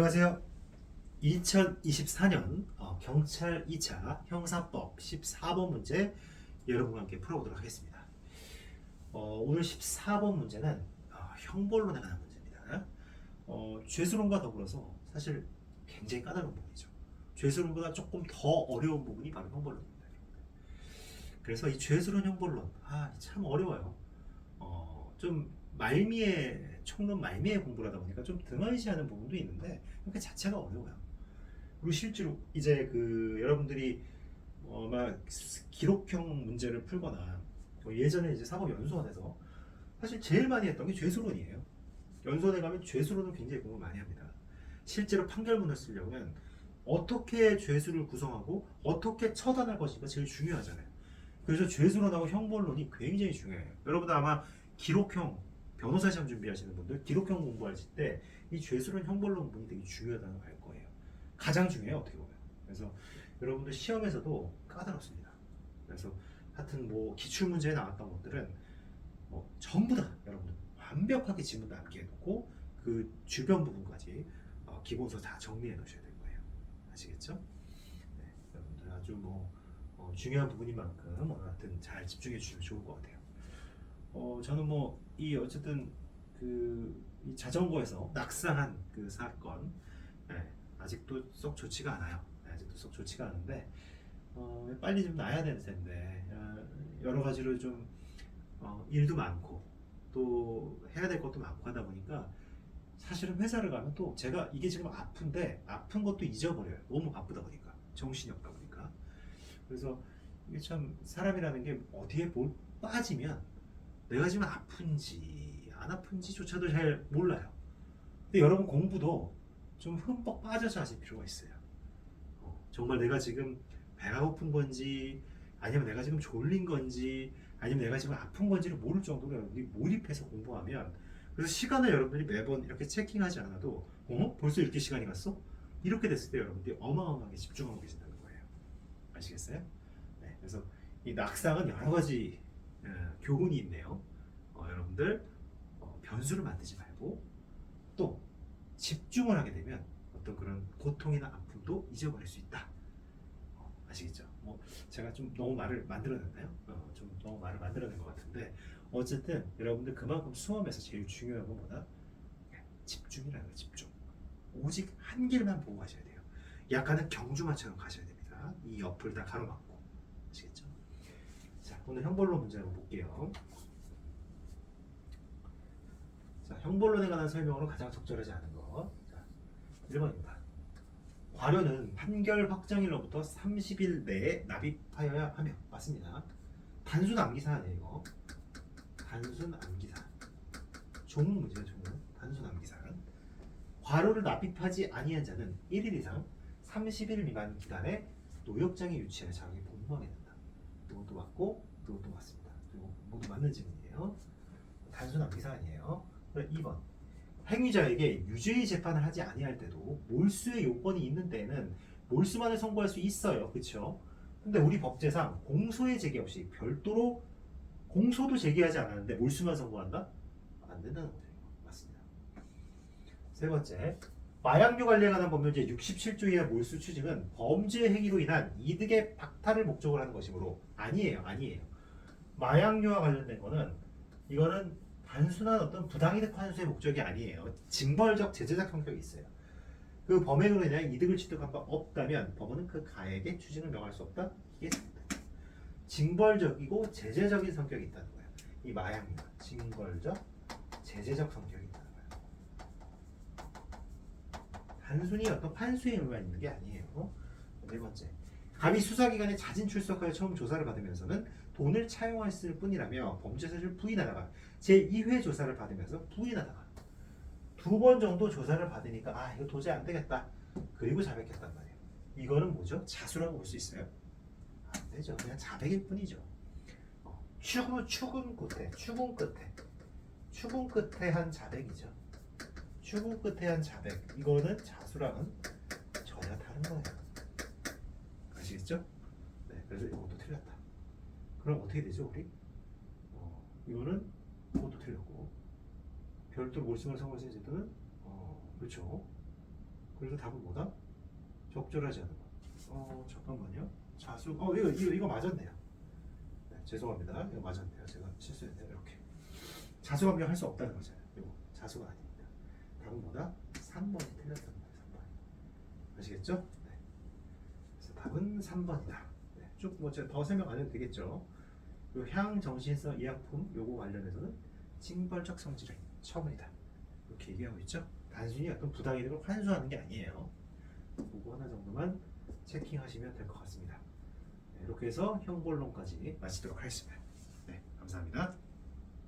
안녕하세요. 2024년 어, 경찰 2차 형사법 14번 문제 여러분과 함께 풀어보도록 하겠습니다. 어, 오늘 14번 문제는 어, 형벌론에 관한 문제입니다. 어, 죄수론과 더불어서 사실 굉장히 까다로운 부분이죠. 죄수론보다 조금 더 어려운 부분이 바로 형벌론입니다. 그래서 이 죄수론 형벌론 아, 참 어려워요. 어, 좀 말미에 총론 말미에 공부를 하다 보니까 좀 등한시하는 부분도 있는데 그 자체가 어려워요. 그리고 실제로 이제 그 여러분들이 어, 아마 기록형 문제를 풀거나 뭐 예전에 이제 사법 연수원에서 사실 제일 많이 했던 게 죄수론이에요. 연수원에 가면 죄수론을 굉장히 공부 많이 합니다. 실제로 판결문을 쓰려면 어떻게 죄수를 구성하고 어떻게 처단할 것인가 제일 중요하잖아요. 그래서 죄수론하고 형벌론이 굉장히 중요해요. 여러분들 아마 기록형 변호사 시험 준비하시는 분들 기록형 공부하실 때 이 죄수론 형벌론 부분이 되게 중요하다는 걸 알 거예요. 가장 중요해요 어떻게 보면. 그래서 여러분들 시험에서도 까다롭습니다. 그래서 하여튼 뭐 기출 문제에 나왔던 것들은 뭐 전부 다 여러분들 완벽하게 지문 남게 해놓고 그 주변 부분까지 어, 기본서 다 정리해 놓으셔야 될 거예요. 아시겠죠? 네, 여러분들 아주 뭐 어, 중요한 부분인 만큼 하여튼 잘 집중해 주시면 좋을 것 같아요. 어, 저는 뭐 이 어쨌든 그이 자전거에서 낙상한 그 사건 네, 아직도 썩 좋지가 않아요. 네, 아직도 썩 좋지가 않은데 어, 빨리 좀 나야 될 텐데 어, 여러 가지로 좀 어, 일도 많고 또 해야 될 것도 많고 하다 보니까 사실은 회사를 가면 또 제가 이게 지금 아픈데 아픈 것도 잊어버려요. 너무 바쁘다 보니까 정신이 없다 보니까 그래서 이게 참 사람이라는 게 어디에 뭘 빠지면 내가 지금 아픈지 안 아픈지조차도 잘 몰라요. 근데 여러분 공부도 좀 흠뻑 빠져서 하실 필요가 있어요. 어, 정말 내가 지금 배가 고픈 건지 아니면 내가 지금 졸린 건지 아니면 내가 지금 아픈 건지를 모를 정도로 여러분들이 몰입해서 공부하면 그래서 시간을 여러분들이 매번 이렇게 체킹하지 않아도 어? 벌써 이렇게 시간이 갔어? 이렇게 됐을 때 여러분들이 어마어마하게 집중하고 계신다는 거예요. 아시겠어요? 네, 그래서 이 낙상은 여러 가지 어, 교훈이 있네요. 어, 여러분들 어, 변수를 만들지 말고 또 집중을 하게 되면 어떤 그런 고통이나 아픔도 잊어버릴 수 있다. 어, 아시겠죠? 뭐 제가 좀 너무 말을 만들어냈나요? 어, 좀 너무 말을 만들어낸 것 같은데 어쨌든 여러분들 그만큼 수험에서 제일 중요한 건 뭐다? 집중이라는 거 집중. 오직 한 길만 보고 가셔야 돼요. 약간은 경주마처럼 가셔야 됩니다. 이 옆을 다 가로막고 아시겠죠? 자 오늘 형벌론 문제 한번 볼게요. 자, 형벌론에 관한 설명으로 가장 적절하지 않은 거. 자, 1번입니다. 과료는 판결 확정일로부터 30일 내에 납입하여야 하며 맞습니다. 단순 암기사 아니에요 이거. 단순 암기사. 조문 문제죠 조문. 단순 암기사. 과료를 납입하지 아니한 자는 1일 이상 30일 미만 기간에 노역장에 유치해 자격이 복무하게 된다. 이것도 맞고 이것도 맞습니다. 그리고 모두 맞는 질문이에요. 단순 암기사 아니에요. 2번 행위자에게 유죄의 재판을 하지 아니할 때도 몰수의 요건이 있는 때에는 몰수만을 선고할 수 있어요. 그렇죠? 근데 우리 법제상 공소의 제기 없이 별도로 공소도 제기하지 않았는데 몰수만 선고한다? 안 된다는. 이거. 맞습니다. 세 번째 마약류 관리에 관한 법률제 67조의 몰수 추징은 범죄 행위로 인한 이득의 박탈을 목적으로 하는 것이므로 아니에요. 아니에요. 마약류와 관련된 거는 이거는 단순한 어떤 부당이득 환수의 목적이 아니에요. 징벌적 제재적 성격이 있어요. 그 범행으로 인해 이득을 취득한 바 없다면 법원은 그 가액에 추징을 명할 수 없다. 이게 징벌적이고 제재적인 성격이 있다는 거예요. 이 마약류 징벌적 제재적 성격이 있다는 거예요. 단순히 어떤 판수의 의무만 있는 게 아니에요. 네 번째. 감히 수사기관에 자진 출석하여 처음 조사를 받으면서는 돈을 차용했을 뿐이라며 범죄 사실을 부인하다가 제2회 조사를 받으면서 부인하다가 두 번 정도 조사를 받으니까 아 이거 도저히 안 되겠다. 그리고 자백했단 말이에요. 이거는 뭐죠? 자수라고 볼 수 있어요? 안 되죠. 그냥 자백일 뿐이죠. 어, 추구, 추궁 끝에 추궁 끝에 추궁 끝에 한 자백이죠. 추궁 끝에 한 자백. 이거는 자수랑은 전혀 다른 거예요. 아시겠죠? 네 그래서 그럼 어떻게 되죠 우리? 어, 이거는 그것도 틀렸고 별도로 몰수를 선고했을 제도는 어, 그렇죠 그래서 답은 뭐다? 적절하지 않은 거. 어 잠깐만요. 자수. 어 이거 이거 이거 맞았네요. 네, 죄송합니다. 이거 맞았네요. 제가 실수했네요. 이렇게. 자수감정 할수 없다는 거잖아요. 이거 자수가 아닙니다. 답은 뭐다? 3번이 틀렸습니다. 3번. 아시겠죠? 네. 그래서 답은 3번이다. 네. 쭉뭐 제가 더 설명 안 해도 되겠죠? 요 향정신성 의약품 요거 관련해서는 징벌적 성질의 처분이다. 이렇게 얘기하고 있죠? 단순히 어떤 부당이득을 환수하는 게 아니에요. 그거 하나 정도만 체킹하시면 될 것 같습니다. 네, 이렇게 해서 형벌론까지 마치도록 하겠습니다. 네, 감사합니다.